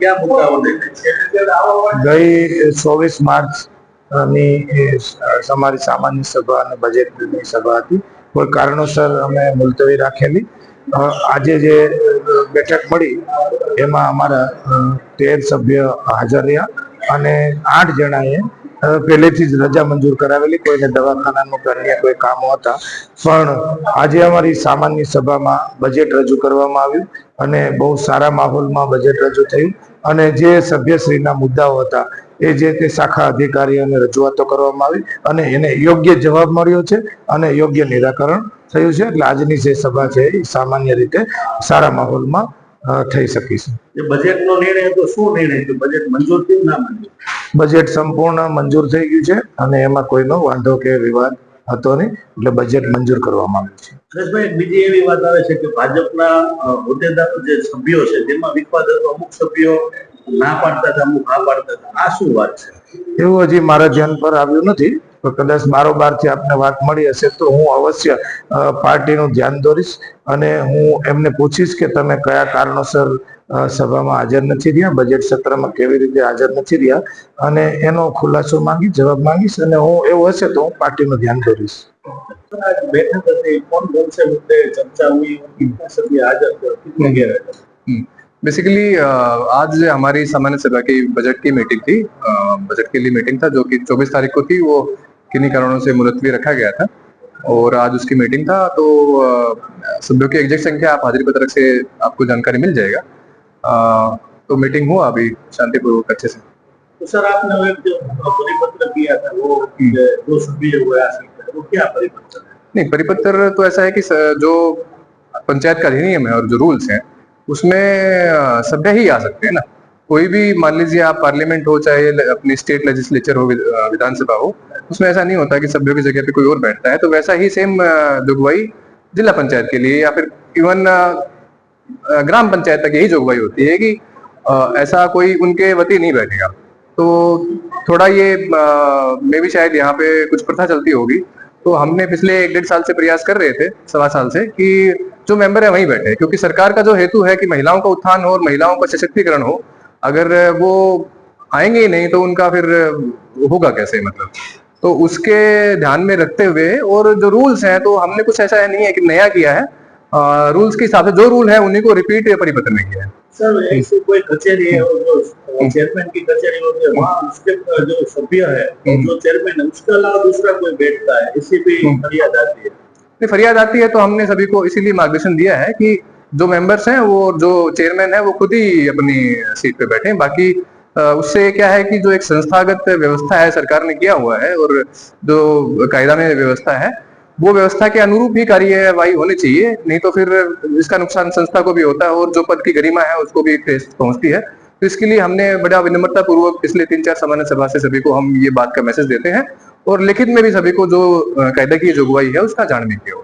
ક્યાં મુદ્દાઓ ગઈ ચોવીસ માર્ચની સામાન્ય સભા અને બજેટની સભા હતી. કોઈ કારણોસર અમે મુલતવી રાખેલી. આજે જે બેઠક મળી, એમાં અમારા તેર સભ્ય હાજર રહ્યા અને આઠ જણાએ પહેલેથી જ રજા મંજૂર કરાવેલી, કોઈને દવાખાનાનું કે કોઈ કામો હતા. પણ આજે અમારી સામાન્ય સભામાં બજેટ રજૂ કરવામાં આવ્યું અને બહુ સારા માહોલમાં બજેટ રજૂ થયું. અને જે સભ્યશ્રીના મુદ્દાઓ હતા, એ જે તે શાખા અધિકારીઓને રજૂઆતો કરવામાં આવી અને એને યોગ્ય જવાબ મળ્યો છે અને યોગ્ય નિરાકરણ થયું છે. એટલે આજની જે સભા છે, એ સામાન્ય રીતે સારા માહોલમાં થઈ શકી છે. બજેટનો નિર્ણય હતો, શું નિર્ણય? બજેટ મંજૂર થયું ના મંજૂર? બજેટ સંપૂર્ણ મંજૂર થઈ ગયું છે અને એમાં કોઈનો વાંધો કે વિવાદ હતો નહીં. એટલે બજેટ મંજૂર કરવામાં આવ્યું છે. હરેશભાઈ બીજી એવી વાત આવે છે કે ભાજપના હોદ્દેદારો જે સભ્યો છે તેમાં વિવાદ હતો અમુક સભ્યો ના પાડતા હતા અમુક હા પાડતા હતા. આ શું વાત છે? એવું હજી મારા ધ્યાન પર આવ્યું નથી પણ કદાચ બારોબારથી આપને વાત મળી હશે તો હું અવશ્ય પાર્ટીનું ધ્યાન દોરીશ અને હું એમને પૂછીશ કે તમે કયા કારણોસર સભામાં હાજર નથી રહ્યા બજેટ સત્રમાં કેવી રીતે હાજર નથી રહ્યા અને એનો ખુલાસો માંગી જવાબ માંગીશ અને હું એવું હશે તો હું પાર્ટીનું ધ્યાન દોરીશ આજ બેઠક હતી કોણ કોણ से मुद्दे चर्चा हुई कितने सभ्य हाजर थे कितने गैर बेसिकली आज हमारी सामान्य सभा की बजट की मीटिंग थी बजट के लिए मीटिंग था जो कि 24 तारीख को थी वो किन्हीं कारणों से मुलतवी रखा गया था और आज उसकी मीटिंग था तो अ, सभ्यों की एग्जैक्ट संख्या आप हाजिरी पत्रक से आपको जानकारी मिल जाएगा तो मीटिंग हुआ अभी शांतिपूर्वक अच्छे से। तो सर आपने जो परिपत्र किया था वो हम्म। दो सभ्य हुए आ सकते वो क्या परिपत्र है? नहीं परिपत्र तो ऐसा है कि जो पंचायत का अधिनियम है और जो रूल्स हैं उसमें सभ्य ही आ सकते हैं ना। कोई भी मान लीजिए आप पार्लियामेंट हो चाहे अपनी स्टेट लेजिस्लेचर हो विधानसभा हो उसमें ऐसा नहीं होता कि सभ्यों की जगह पे कोई और बैठता है। तो वैसा ही सेम जोगवाई जिला पंचायत के लिए या फिर इवन ग्राम पंचायत तक यही जोगवाई होती है कि ऐसा कोई उनके वती नहीं बैठेगा। तो थोड़ा ये मे भी शायद यहाँ पे कुछ प्रथा चलती होगी। तो हमने पिछले एक डेढ़ साल से प्रयास कर रहे थे, सवा साल से, कि जो मेंबर है वहीं बैठे। क्योंकि सरकार का जो हेतु है कि महिलाओं का उत्थान हो और महिलाओं का सशक्तिकरण हो, अगर वो आएँगे ही नहीं तो उनका फिर होगा कैसे मतलब? तो उसके ध्यान में रखते हुए और जो रूल्स हैं तो हमने कुछ ऐसा है नहीं है कि नया किया है। रूल्स के हिसाब से जो रूल है उन्हीं को रिपीट परिपत्र में किया है। सर ऐसी कोई कचेरी है और जो चेयरमैन की कचेरी होती है वहाँ उसके जो सभ्य है जो चेयरमैन है उसके अलावा दूसरा कोई बैठता है? इसी भी हम्म। फरियाद आती है। फरियाद आती है तो हमने सभी को इसीलिए मार्गदर्शन दिया है कि जो मेंबर्स हैं वो जो चेयरमैन है वो खुद ही अपनी सीट पे बैठे। बाकी उससे क्या है कि जो एक संस्थागत व्यवस्था है सरकार ने किया हुआ है और जो कायदा में व्यवस्था है वो व्यवस्था के अनुरूप ही कार्यवाही होनी चाहिए, नहीं तो फिर इसका नुकसान संस्था को भी होता है और जो पद की गरिमा है उसको भी पहुँचती है। तो इसके लिए हमने बड़ा विनम्रता पूर्वक पिछले तीन चार सामान्य सभा से सभी को हम ये बात का मैसेज देते हैं और लिखित में भी सभी को जो कायदा की जोगवाई है उसका जानने की है